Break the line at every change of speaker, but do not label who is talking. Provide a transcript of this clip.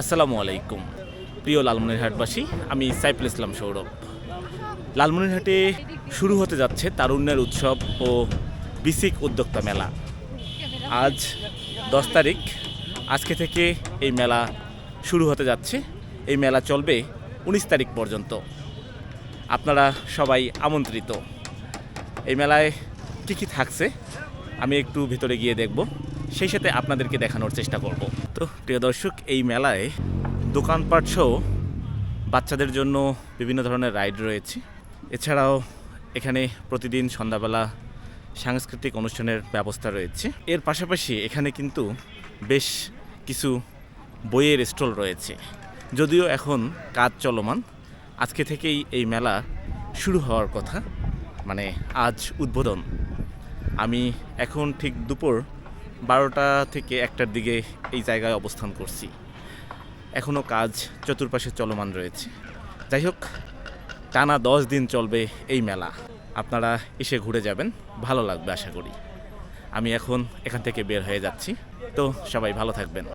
আসসালামু আলাইকুম। প্রিয় লালমনিরহাটবাসী, আমি সাইফুল ইসলাম সৌরভ। লালমনিরহাটে শুরু হতে যাচ্ছে তারুণ্যের উৎসব ও বিসিক উদ্যোক্তা মেলা। আজ দশ তারিখ, আজকে থেকে এই মেলা শুরু হতে যাচ্ছে। এই মেলা চলবে উনিশ তারিখ পর্যন্ত। আপনারা সবাই আমন্ত্রিত। এই মেলায় কী কী থাকছে, আমি একটু ভিতরে গিয়ে দেখব। সেই সাথে আপনাদেরকে দেখানোর চেষ্টা করব। তো প্রিয় দর্শক, এই মেলায় দোকানপাট সহ বাচ্চাদের জন্য বিভিন্ন ধরনের রাইড রয়েছে। এছাড়াও এখানে প্রতিদিন সন্ধ্যাবেলা সাংস্কৃতিক অনুষ্ঠানের ব্যবস্থা রয়েছে। এর পাশাপাশি এখানে কিন্তু বেশ কিছু বইয়ের স্টল রয়েছে। যদিও এখন কাজ চলমান, আজকে থেকেই এই মেলা শুরু হওয়ার কথা। মানে আজ উদ্বোধন। আমি এখন ঠিক দুপুর বারোটা থেকে একটার দিকে এই জায়গায় অবস্থান করছি। এখনও কাজ চতুর্পাশে চলমান রয়েছে। যাই হোক, টানা দশ দিন চলবে এই মেলা। আপনারা এসে ঘুরে যাবেন, ভালো লাগবে আশা করি। আমি এখন এখান থেকে বের হয়ে যাচ্ছি। তো সবাই ভালো থাকবেন।